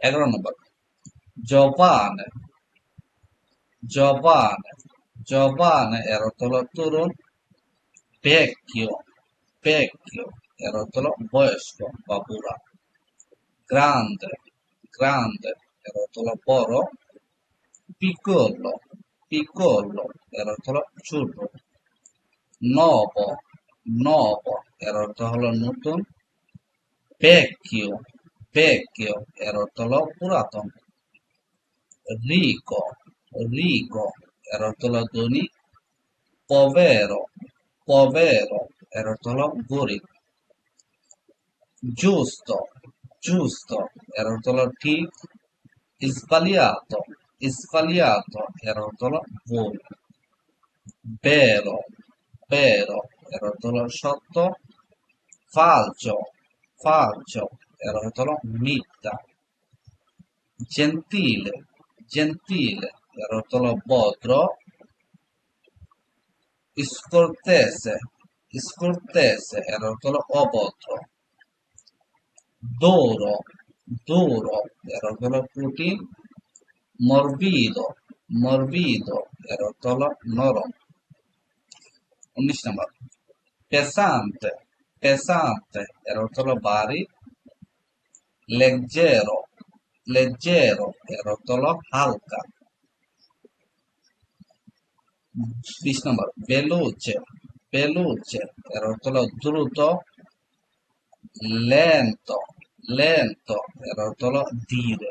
এগারো নম্বর জবানে জবানে জবানে এর অর্থ হলো তরুণ vecchio vecchio এর অর্থ হলো বয়স্ক বা বুড়া grande grande এর অর্থ হলো বড় piccolo piccolo এর অর্থ হলো ছোট nuovo nuovo এর অর্থ হলো নতুন vecchio vecchio erotolò puratò. Ricco, ricco erotolò Duni, povero, povero erotolò Guri. Giusto, giusto erotolò T, sbagliato, sbagliato erotolò Vuri. Vero, vero erotolò Sciotto, falcio falcio এর অর্থ হলো মিথ্যা gentile gentile এর অর্থ হলো ভদ্র scortese scortese এর অর্থ হলো অভদ্র duro duro এর অর্থ হলো কঠিন morbido morbido এর অর্থ হলো নরম উনিশ নম্বর pesante pesante এর অর্থ হলো ভারী leggero leggero এর অর্থ হলো হালকা বিশ নম্বর বেলুচে বেলুচে এর অর্থ হলো দ্রুত lento lento এর অর্থ হলো ধীরে